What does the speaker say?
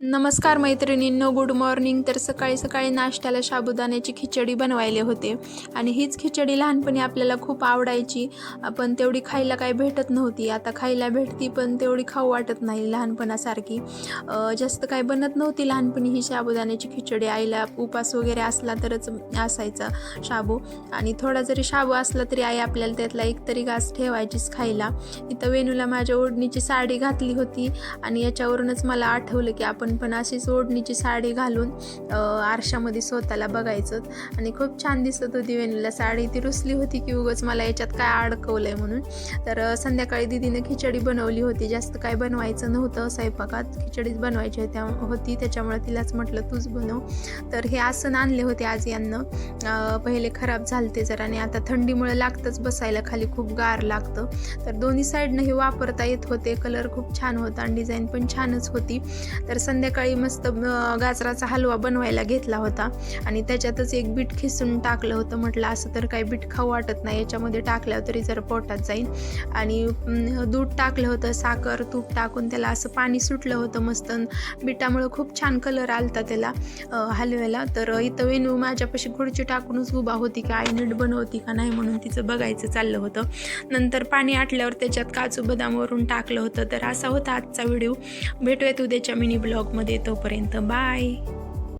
नमस्कार मैत्रिणींनो good morning तर सकाळी सकाळी नाश्त्याला साबुदाण्याची खिचडी बनवायले होते. आणि हीच खिचडी लहानपणी आपल्याला खूप आवडायची. पण तेवढी खायला काही भेटत नव्हती. आता खायला भेटती पण तेवढी खाऊ वाटत नाही लहानपणासारखी. जास्त काय बनत नव्हती लहानपणी ही साबुदाण्याची खिचडी. आईला उपास वगैरे असला तरच असायचा शाबू. आणि थोडा जरी शाबू असला तरी आई आपल्याला त्यातला एक तरी घास ठेवायचीच खायला. इथं वेणूला माझ्या ओढणीची साडी घातली होती. आणि याच्यावरूनच मला आठवलं की आपण पण अशीच ओढणीची साडी घालून आरशामध्ये स्वतःला बघायचं. आणि खूप छान दिसत होती वेणीला साडी. ती रुसली होती की उगाच मला याच्यात काय अडकवलं आहे म्हणून. तर संध्याकाळी दिदीनं खिचडी बनवली होती. जास्त काय बनवायचं नव्हतं स्वयंपाकात. खिचडीच बनवायची होत्या होती. त्याच्यामुळे तिलाच म्हटलं तूच बनव. तर हे आसन आणले होते आज यांना. पहिले खराब झालते जरा आणि आता थंडीमुळे लागतंच बसायला. खाली खूप गार लागतं. तर दोन्ही साईडनं हे वापरता येत होते. कलर खूप छान होता आणि डिझाईन पण छानच होती. तर संध्याकाळी मस्त गाजराचा हलवा बनवायला घेतला होता. आणि त्याच्यातच एक बीट खिसून टाकलं होतं. म्हटलं असं तर काही बीट खाऊ वाटत नाही. याच्यामध्ये टाकल्यावर तरी जर पोटात जाईल आणि दूध टाकलं होतं साखर तूप टाकून त्याला असं पाणी सुटलं होतं मस्त. बिटामुळं खूप छान कलर आलता त्याला हलव्याला. तर इथं वेणू माझ्यापाशी खुर्ची टाकूनच उभा होती का आई नीट बनवती का नाही म्हणून तिचं बघायचं चाललं होतं. नंतर पाणी आटल्यावर त्याच्यात काजू बदामवरून टाकलं होतं. तर असा होता आजचा व्हिडिओ. भेटूयात उद्याच्या मिनी ब्लॉगमध्ये तोपर्यंत बाय.